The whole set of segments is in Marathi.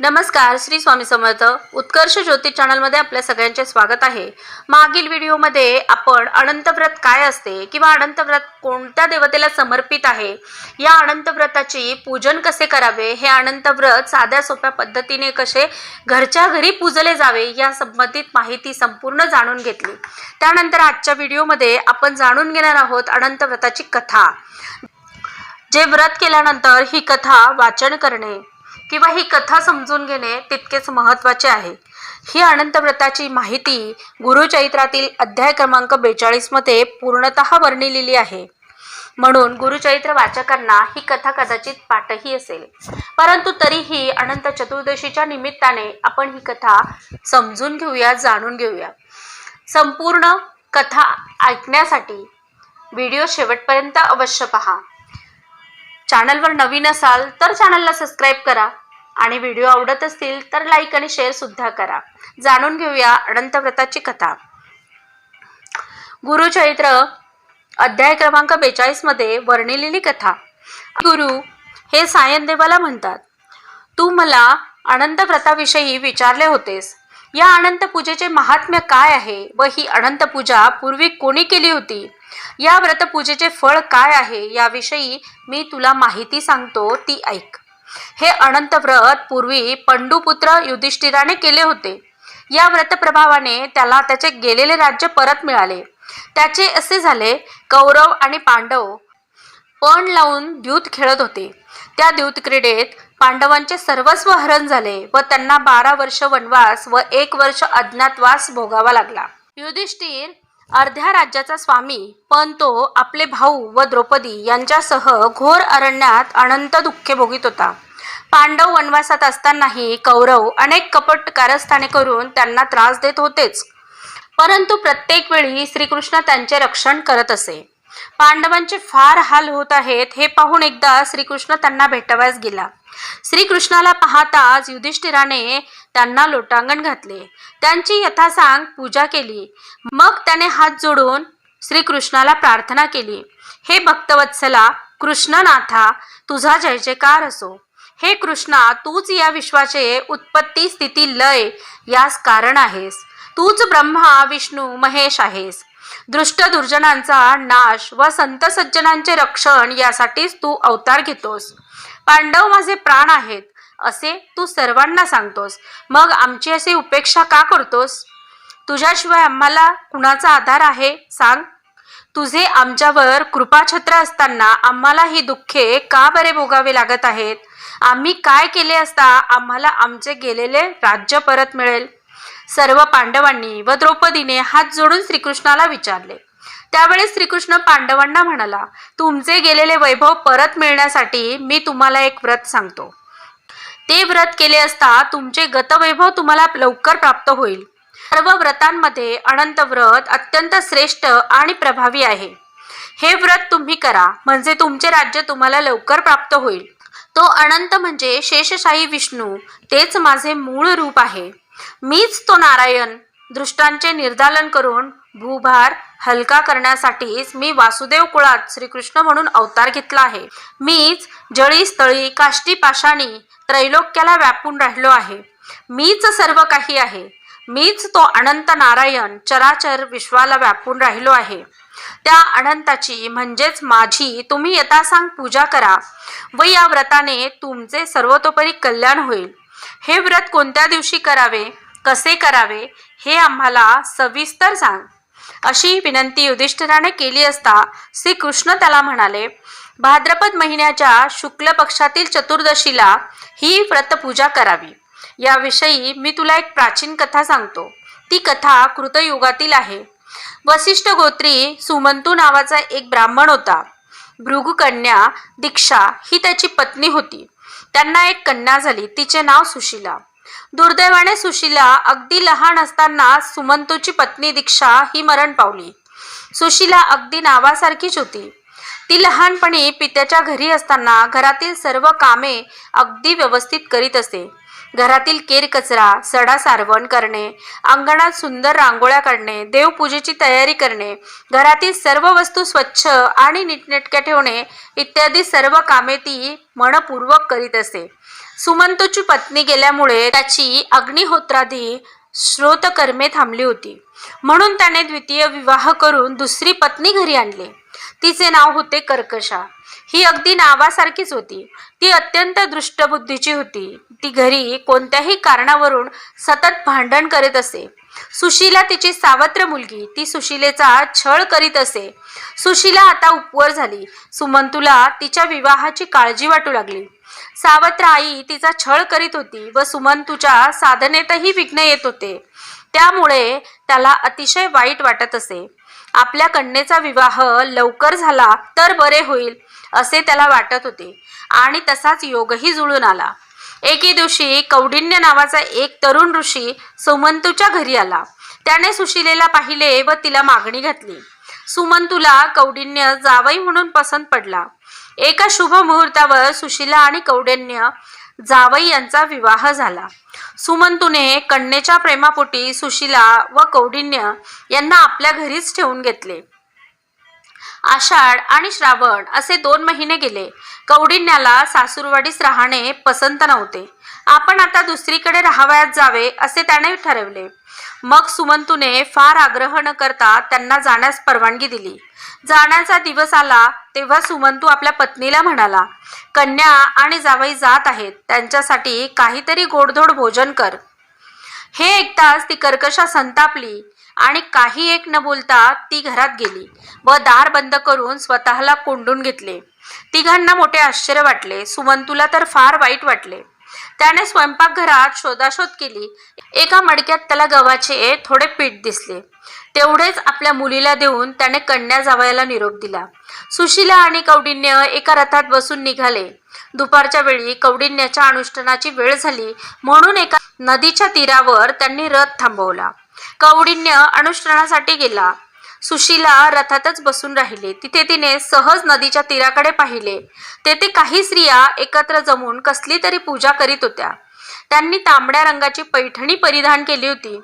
नमस्कार श्री स्वामी समर्थ. उत्कर्ष ज्योती चॅनलमध्ये आपल्या सगळ्यांचे स्वागत आहे. मागील व्हिडिओमध्ये आपण अनंत व्रत काय असते किंवा अनंत व्रत कोणत्या देवतेला समर्पित आहे या अनंत व्रताची पूजन कसे करावे हे अनंत व्रत साध्या सोप्या पद्धतीने कसे घरच्या घरी पूजले जावे या संबंधित माहिती संपूर्ण जाणून घेतली. त्यानंतर आजच्या व्हिडिओमध्ये आपण जाणून घेणार आहोत अनंत व्रताची कथा. जे व्रत केल्यानंतर ही कथा वाचन करणे. किंवा ही कथा समजून घेणे तितकेच महत्त्वाचे आहे. ही अनंत व्रताची माहिती गुरुचरित्रातील अध्याय क्रमांक बेचाळीसमध्ये पूर्णतः वर्णिलेली आहे. म्हणून गुरुचरित्र वाचकांना ही कथा कदाचित पाठही असेल. परंतु तरीही अनंत चतुर्दशीच्या निमित्ताने आपण ही कथा समजून घेऊया जाणून घेऊया. संपूर्ण कथा ऐकण्यासाठी व्हिडिओ शेवटपर्यंत अवश्य पहा. चॅनलवर नवीन असाल तर चॅनलला सबस्क्राईब करा आणि व्हिडिओ आवडत असतील तर लाईक आणि शेअर सुद्धा करा. जाणून घेऊया अनंत व्रताची कथा गुरुचरित्र अध्याय क्रमांक बेचाळीसमध्ये वर्णिलेली कथा. गुरु हे सायनदेवाला म्हणतात. तू मला अनंत व्रताविषयी विचारले होतेस. या अनंत पूजेचे महात्म्य काय आहे व ही अनंत पूजा पूर्वी कोणी केली होती? या व्रतपूजेचे फळ काय आहे याविषयी मी तुला माहिती सांगतो ती ऐक. हे अनंत व्रत पूर्वी पंडुपुत्र युधिष्ठिराने केले होते. या व्रतप्रभावाने त्याला त्याचे गेलेले राज्य परत मिळाले. त्याचे असे झाले कौरव आणि पांडव पण लावून द्यूत खेळत होते. त्या द्यूत क्रीडेत पांडवांचे सर्वस्व हरण झाले व त्यांना बारा वर्ष वनवास व एक वर्ष अज्ञातवास भोगावा लागला. युधिष्ठिर अर्ध्या राज्याचा स्वामी पण तो आपले भाऊ व द्रौपदी यांच्यासह घोर अरण्यात अनंत दुःखे भोगीत होता. पांडव वनवासात असतानाही कौरव अनेक कपट कारस्थाने करून त्यांना त्रास देत होतेच. परंतु प्रत्येक वेळी श्रीकृष्ण त्यांचे रक्षण करत असे. पांडवांचे फार हाल होत आहेत हे पाहून एकदा श्रीकृष्ण त्यांना भेटावयास गेला. श्रीकृष्णाला पाहताच युधिष्ठिराने त्यांना लोटांगण घातले. त्यांची यथासांग पूजा केली. मग त्याने हात जोडून श्रीकृष्णाला प्रार्थना केली. हे भक्तवत्सला कृष्णनाथा तुझा जय जयकार असो. हे कृष्णा तूच या विश्वाचे उत्पत्ती स्थिती लय यास कारण आहेस. तूच ब्रह्मा विष्णू महेश आहेस. दृष्ट दुर्जनांचा नाश व संत सज्जनांचे रक्षण यासाठीच तू अवतार घेतोस. पांडव माझे प्राण आहेत असे तू सर्वांना सांगतोस. मग आमची अशी उपेक्षा का करतोस? तुझ्याशिवाय आम्हाला कुणाचा आधार आहे? सांग. तुझे आमच्यावर कृपाछत्र असताना आम्हाला ही दुःखे का बरे भोगावे लागत आहेत? आम्ही काय केले असता आम्हाला आमचे गेलेले राज्य परत मिळेल? सर्व पांडवांनी व द्रौपदीने हात जोडून श्रीकृष्णाला विचारले. त्यावेळेस श्रीकृष्ण पांडवांना म्हणाला तुमचे गेलेले वैभव परत मिळण्यासाठी मी तुम्हाला एक व्रत सांगतो. ते व्रत केले असता तुमचे गतवैभव तुम्हाला लवकर प्राप्त होईल. सर्व व्रतांमध्ये अनंत व्रत अत्यंत श्रेष्ठ आणि प्रभावी आहे. हे व्रत तुम्ही करा म्हणजे तुमचे राज्य तुम्हाला लवकर प्राप्त होईल. तो अनंत म्हणजे शेषशाही विष्णू तेच माझे मूळ रूप आहे. मीच तो नारायण दृष्टांचे निर्दालन करून भूभार हलका करण्यासाठीच मी वासुदेव कुळात श्रीकृष्ण म्हणून अवतार घेतला आहे. मीच जळी स्थळी काष्टी पाषाणी त्रैलोक्याला व्यापून राहिलो आहे. मीच सर्व काही आहे. मीच तो अनंत नारायण चराचर विश्वाला व्यापून राहिलो आहे. त्या अनंताची म्हणजेच माझी तुम्ही यथासांग पूजा करा. व या व्रताने तुमचे सर्वतोपरी कल्याण होईल. हे व्रत कोणत्या दिवशी करावे? कसे करावे? हे आम्हाला सविस्तर सांग. अशी विनंती युधिष्ठिराने केली असता श्रीकृष्ण त्याला म्हणाले भाद्रपद महिन्याच्या शुक्ल पक्षातील चतुर्दशीला ही व्रतपूजा करावी. याविषयी मी तुला एक प्राचीन कथा सांगतो. ती कथा कृतयुगातील आहे. वसिष्ठ गोत्री सुमंतू नावाचा एक ब्राह्मण होता. भृगुकन्या दीक्षा ही त्याची पत्नी होती. त्यांना एक कन्या झाली. तिचे नाव सुशीला. दुर्दैवाने सुशीला अगदी लहान असताना सुमंतूची पत्नी दीक्षा ही मरण पावली. सुशीला अगदी नावासारखीच होती. ती लहानपणी पित्याच्या घरी असताना घरातील सर्व कामे अगदी व्यवस्थित करीत असे. घरातील केर कचरा सडा सारवण करणे अंगणात सुंदर रांगोळ्या काढणे देवपूजेची तयारी करणे घरातील सर्व वस्तू स्वच्छ आणि नीटनेटक्या ठेवणे इत्यादी सर्व कामे ती मनपूर्वक करीत असे. सुमंतूची पत्नी गेल्यामुळे त्याची अग्निहोत्रादी श्रोतकर्मे थांबली होती. म्हणून त्याने द्वितीय विवाह करून दुसरी पत्नी घरी आणली. तिचे नाव होते कर्कशा. ही अगदी नावासारखीच होती. ती अत्यंत दृष्टबुद्धीची होती. ती घरी कोणत्याही कारणावरून सतत भांडण करीत असे. सुशीला तिची सावत्र मुलगी. ती सुशीलेचा छळ करीत असे. सुशीला आता उपवर झाली. सुमंतूला तिच्या विवाहाची काळजी वाटू लागली. सावत्र आई तिचा छळ करीत होती व सुमंतूच्या साधनेतही विघ्न येत होते. त्यामुळे त्याला अतिशय वाईट वाटत असे. आपल्या कन्येचा विवाह लवकर झाला तर बरे होईल असे त्याला वाटत होते. आणि तसाच योगही जुळून आला. एके दिवशी कौडिन्य नावाचा एक तरुण ऋषी सुमंतूच्या घरी आला. त्याने सुशिलेला पाहिले व तिला मागणी घातली. सुमंतूला कौडिन्य जावई म्हणून पसंत पडला. एका शुभ मुहूर्तावर सुशिला आणि कौंडिन्य जावई यांचा विवाह झाला. सुमंतूने कन्येच्या प्रेमापोटी सुशिला व कौडिन्य यांना आपल्या घरीच ठेवून घेतले. आषाढ आणि श्रावण असे दोन महिने गेले. कौडिन्याला सासूरवाडीस राहणे पसंत नव्हते. आपण आता दुसरीकडे राहावयात जावे असे त्याने ठरवले. मग सुमंतूने फार आग्रह न करता त्यांना जाण्यास परवानगी दिली. जाण्याचा दिवस आला तेव्हा सुमंतू आपल्या पत्नीला म्हणाला कन्या आणि जावई जात आहेत. त्यांच्यासाठी काहीतरी गोडधोड भोजन कर. हे ऐकताच ती कर्कशा संतापली. आणि काही एक न बोलता ती घरात गेली व दार बंद करून स्वतःला कोंडून घेतले. तिघांना मोठे आश्चर्य वाटले. सुमंतूला तर फार वाईट वाटले. त्याने स्वयंपाकघरात शोधाशोध केली. एका मडक्यात त्याला गव्हाचे थोडे पीठ दिसले. तेवढेच आपल्या मुलीला देऊन त्याने कन्या जावयाला निरोप दिला. सुशीला आणि कौडिन्य एका रथात बसून निघाले. दुपारच्या वेळी कौडिन्याच्या अनुष्ठानाची वेळ झाली म्हणून एका नदीच्या तीरावर त्यांनी रथ थांबवला. कौडिन्य अनुष्ठानासाठी गेला. सुशीला रथातच बसून राहिले. तिथे तिने सहज नदीच्या तीराकडे पाहिले. तेथे काही स्त्रिया एकत्र जमून कसली तरी पूजा करीत होत्या. त्यांनी तांबड्या रंगाची पैठणी परिधान केली होती.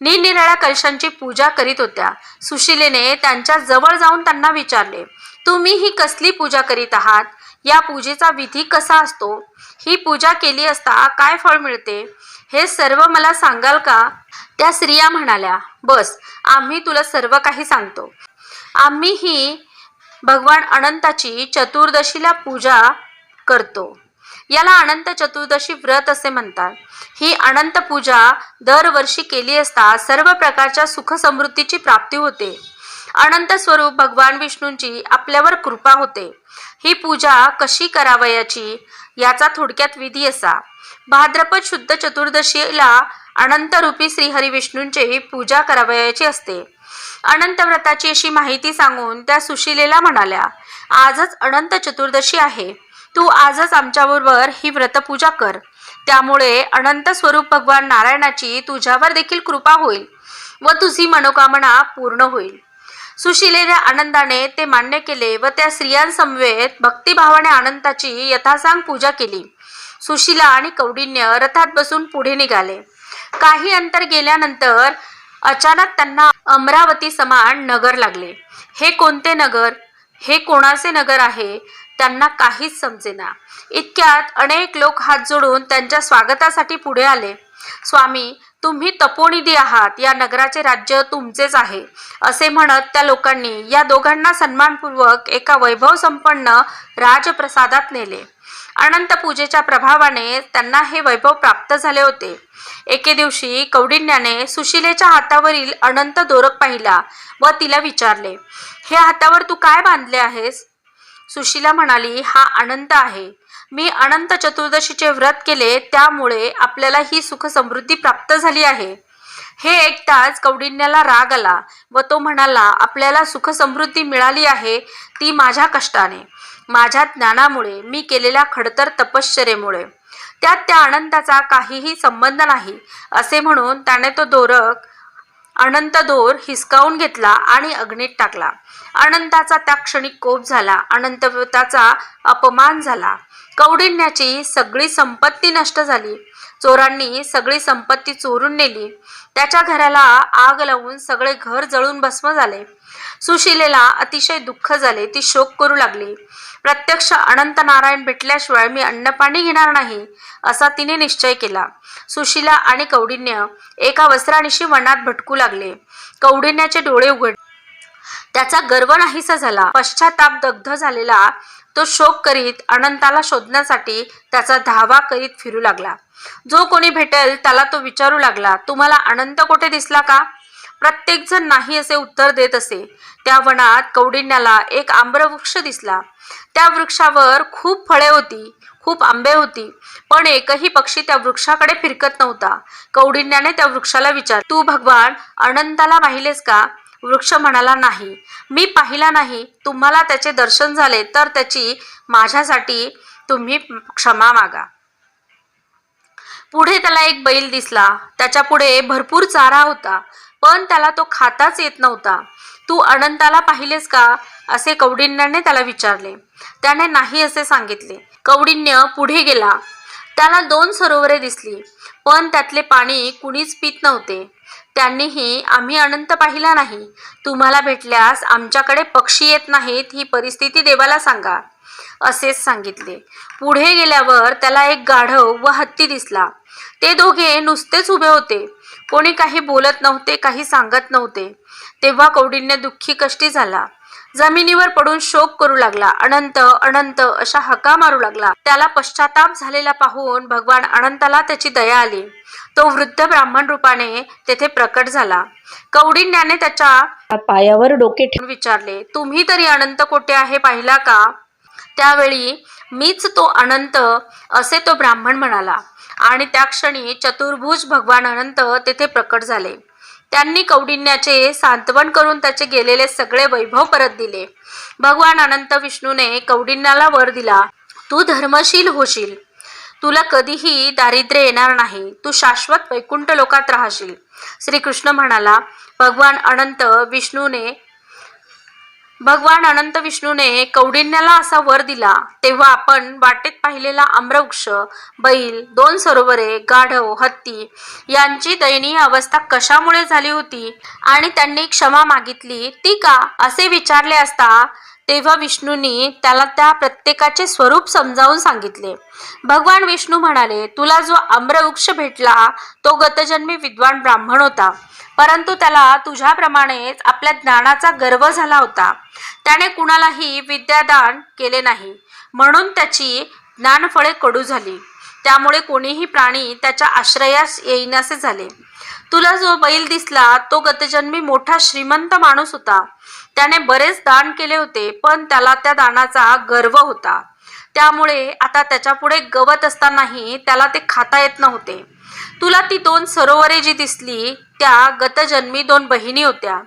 निरनिराळ्या कलशांची पूजा करीत होत्या. सुशिलेने त्यांच्या जवळ जाऊन त्यांना विचारले तुम्ही ही कसली पूजा करीत आहात? या पूजेचा विधी कसा असतो? ही पूजा केली असता काय फळ मिळते? हे सर्व मला सांगाल का? त्या स्त्रिया म्हणाल्या बस आम्ही तुला सर्व काही सांगतो. आम्ही ही भगवान अनंताची चतुर्दशीला पूजा करतो. याला अनंत चतुर्दशी व्रत असे म्हणतात. ही अनंत पूजा दरवर्षी केली असता सर्व प्रकारच्या सुख समृद्धीची प्राप्ती होते. अनंत स्वरूप भगवान विष्णूंची आपल्यावर कृपा होते. ही पूजा कशी करावयाची? याचा थोडक्यात विधी असा. भाद्रपद शुद्ध चतुर्दशीला अनंत रूपी श्रीहरी विष्णूंची पूजा करावयाची असते. अनंत व्रताची अशी माहिती सांगून त्या सुशिलेला म्हणाल्या आजच अनंत चतुर्दशी आहे. तू आजच आमच्याबरोबर ही व्रतपूजा कर. त्यामुळे अनंत स्वरूप भगवान नारायणाची तुझ्यावर देखील कृपा होईल व तुझी मनोकामना पूर्ण होईल. सुशिलेने आनंदाने ते मान्य केले व त्या स्त्रियांसमवेत भक्तिभावाने अनंताची यथासांग पूजा केली. सुशिला आणि कौडिन्य रथात बसून पुढे निघाले. काही अंतर गेल्यानंतर अचानक त्यांना अमरावती समान नगर लागले. हे कोणते नगर? हे कोणाचे नगर आहे? त्यांना काहीच समजेना. इतक्यात अनेक लोक हात जोडून त्यांच्या स्वागतासाठी पुढे आले. स्वामी तुम्ही तपोनिधी आहात या नगराचे राज्य तुमचेच आहे असे म्हणत त्या लोकांनी या दोघांना सन्मानपूर्वक एका वैभव संपन्न राजप्रसादात नेले. अनंत पूजेच्या प्रभावाने त्यांना हे वैभव प्राप्त झाले होते. एके दिवशी कौडिन्याने सुशिलेच्या हातावरील अनंत दोरक पाहिला व तिला विचारले हे हातावर तू काय बांधले आहेस? सुशीला म्हणाली हा अनंत आहे. मी अनंत चतुर्दशीचे व्रत केले त्यामुळे आपल्याला ही सुख समृद्धी प्राप्त झाली आहे. हे ऐकताच कौडिन्याला राग आला व तो म्हणाला आपल्याला सुख समृद्धी मिळाली आहे ती माझ्या कष्टाने. माझ्या ज्ञानामुळे मी केलेल्या खडतर तपश्चरेमुळे. त्यात त्या आनंदाचा काहीही संबंध नाही असे म्हणून त्याने तो दोरक अनंत दोर हिसकावून घेतला आणि अग्नीत टाकला. अनंताचा त्या क्षणी कोप झाला. अनंतव्रताचा अपमान झाला. कौडिन्याची सगळी संपत्ती नष्ट झाली. चोरांनी सगळी संपत्ती चोरून नेली. त्याच्या घराला आग लावून सगळे घर जळून भस्म झाले. सुशिलेला अतिशय दुःख झाले. ती शोक करू लागली. प्रत्यक्ष अनंत नारायण भेटल्याशिवाय मी अन्नपाणी घेणार नाही असा तिने निश्चय केला. सुशीला आणि कौडिन्य एका वस्त्रानिशी वनात भटकू लागले. कौडिन्याचे डोळे उघड त्याचा गर्व नाहीसा झाला. पश्चाताप दग्ध झालेला तो शोक करीत अनंताला शोधण्यासाठी त्याचा धावा करीत फिरू लागला. जो कोणी भेटेल त्याला तो विचारू लागला तुम्हाला अनंत कुठे दिसला का? प्रत्येकजण नाही असे उत्तर देत असे. त्या वनात कौडिण्याला एक आंबरवृक्ष दिसला. त्या वृक्षावर खूप फळे होती खूप आंबे होती पण एकही पक्षी त्या वृक्षाकडे फिरकत नव्हता. कौडिन्याने त्या वृक्षाला विचार तू भगवान अनंताला पाहिलेस का वृक्ष म्हणाला नाही. मी पाहिला नाही. तुम्हाला त्याचे दर्शन झाले तर त्याची माझ्यासाठी तुम्ही क्षमा मागा. पुढे त्याला एक बैल दिसला. त्याच्या पुढे भरपूर चारा होता. पण त्याला तो खाताच येत नव्हता. तू अनंताला पाहिलेस का? असे कौडिन्याने त्याला विचारले. त्याने नाही असे सांगितले. कौडिन्य पुढे गेला. त्याला दोन सरोवरे दिसली पण त्यातले पाणी कुणीच पित नव्हते. त्यांनीही आम्ही अनंत पाहिला नाही. तुम्हाला भेटल्यास आमच्याकडे पक्षी येत नाहीत ही परिस्थिती देवाला सांगा. असेच सांगितले. पुढे गेल्यावर त्याला एक गाढव व हत्ती दिसला. ते दोघे नुसतेच उभे होते. कोणी काही बोलत नव्हते काही सांगत नव्हते. तेव्हा कौडिन्य दुःखी कष्टी झाला. जमिनीवर पडून शोक करू लागला. अनंत अनंत अशा हका मारू लागला. त्याला पश्चाताप झालेला पाहून भगवान अनंताला त्याची दया आली. तो वृद्ध ब्राह्मण रूपाने तेथे प्रकट झाला. कौडिन्याने त्याच्या पायावर डोके ठेवून विचारले तुम्ही तरी अनंत कोठे आहे पाहिला का? त्यावेळी मीच तो अनंत असे तो ब्राह्मण म्हणाला. आणि त्या क्षणी चतुर्भुज भगवान अनंत तेथे प्रकट झाले. त्यांनी कौडिण्याचे सांत्वन करून त्याचे गेलेले सगळे वैभव परत दिले. भगवान अनंत विष्णूने कौडिण्याला वर दिला तू धर्मशील होशील. तुला कधीही दारिद्र्य येणार नाही. तू शाश्वत वैकुंठ लोकात राहशील. श्रीकृष्ण म्हणाला भगवान अनंत विष्णूने भगवान अनंत विष्णूने कौडिण्याला असा वर दिला. तेव्हा आपण वाटेत पाहिलेला आम्रवृक्ष बैल दोन सरोवरे गाढव हत्ती यांची दयनीय अवस्था कशामुळे झाली होती आणि त्यांनी क्षमा मागितली ती का? असे विचारले असता तेव्हा विष्णूंनी त्याला त्या प्रत्येकाचे स्वरूप समजावून सांगितले. भगवान विष्णू म्हणाले तुला जो आम्रवृक्ष भेटला तो गतजन्मी विद्वान ब्राह्मण होता. परंतु त्याला तुझ्याप्रमाणेच आपल्या ज्ञानाचा गर्व झाला होता. त्याने कुणालाही विद्यादान केले नाही. म्हणून त्याची ज्ञानफळे कडू झाली. त्यामुळे कोणीही प्राणी त्याच्या आश्रयास येईनासे झाले. तुला जो बैल दिसला तो गतजन्मी मोठा श्रीमंत माणूस होता. त्याने बरेच दान केले होते पण त्याला त्या दानाचा गर्व होता. त्यामुळे आता त्याच्यापुढे गवत असतानाही त्याला ते खाता येत नव्हते. तुला ती दोन सरोवरे जी दिसली त्या गतजन्मी दोन बहिणी होत्या.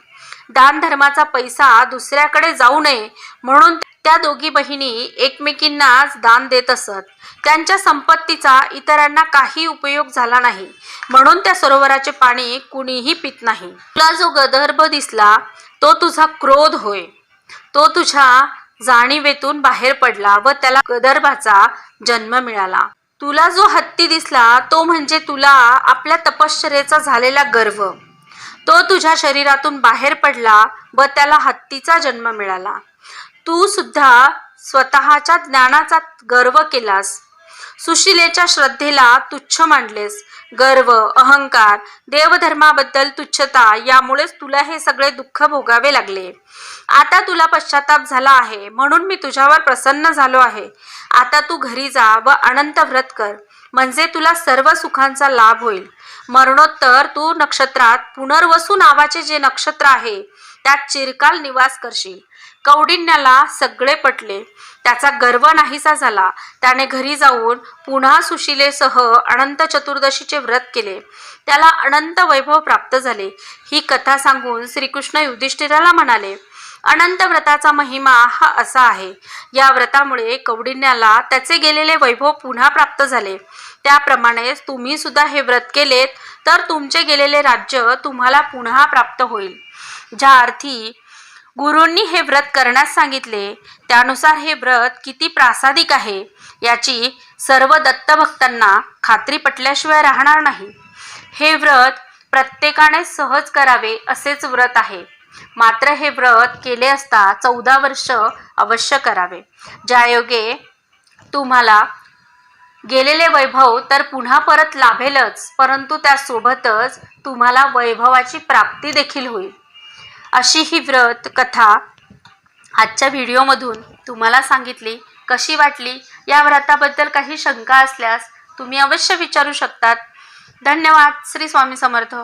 दान धर्माचा पैसा दुसऱ्याकडे जाऊ नये म्हणून त्या दोघी बहिणी एकमेकींनाच दान देत असत. त्यांच्या संपत्तीचा इतरांना काही उपयोग झाला नाही म्हणून त्या सरोवराचे पाणी कुणीही पित नाही. तुला जो गदर्भ दिसला तो तुझा क्रोध होय. तो तुझ्या जाणीवेतून बाहेर पडला व त्याला गदर्भाचा जन्म मिळाला. तुला जो हत्ती दिसला तो म्हणजे तुला आपल्या तपश्चरेचा झालेला गर्व. तो तुझ्या शरीरातून बाहेर पडला व त्याला हत्तीचा जन्म मिळाला. तू सुद्धा स्वतःच्या ज्ञानाचा गर्व केलास. सुशिलेच्या श्रद्धेला तुच्छ मांडलेस. गर्व अहंकार देवधर्माबद्दल तुच्छता यामुळेच तुला हे सगळे दुःख भोगावे लागले. आता तुला पश्चाताप झाला आहे म्हणून मी तुझ्यावर प्रसन्न झालो आहे. आता तू घरी जा व अनंत व्रत कर. म्हणजे तुला सर्व सुखांचा लाभ होईल. मरणोत्तर तू नक्षत्रात पुनर्वसू नावाचे जे नक्षत्र आहे त्यात चिरकाल निवास करशील. कौडिण्याला सगळे पटले. त्याचा गर्व नाहीसा झाला. त्याने घरी जाऊन पुन्हा सुशिलेसह अनंत चतुर्दशीचे व्रत केले. त्याला अनंत वैभव प्राप्त झाले. ही कथा सांगून श्रीकृष्ण युधिष्ठिराला म्हणाले अनंत व्रताचा महिमा हा असा आहे. या व्रतामुळे कौडिण्याला त्याचे गेलेले वैभव पुन्हा प्राप्त झाले. त्याप्रमाणेच तुम्ही सुद्धा हे व्रत केलेत तर तुमचे गेलेले राज्य तुम्हाला पुन्हा प्राप्त होईल. ज्या अर्थी गुरूंनी हे व्रत करण्यास सांगितले. त्यानुसार हे व्रत किती प्रासादिक आहे याची सर्व दत्तभक्तांना खात्री पटल्याशिवाय राहणार नाही. हे व्रत प्रत्येकाने सहज करावे असेच व्रत आहे. मात्र हे व्रत केले असता चौदा वर्ष अवश्य करावे. ज्यायोगे तुम्हाला गेलेले वैभव तर पुन्हा परत लाभेलच परंतु त्यासोबतच तुम्हाला वैभवाची प्राप्ती देखील होईल. अशी ही व्रत कथा आजच्या व्हिडिओमधून तुम्हाला सांगितली. कशी वाटली? या व्रताबद्दल काही शंका असल्यास तुम्ही अवश्य विचारू शकतात. धन्यवाद. श्री स्वामी समर्थ.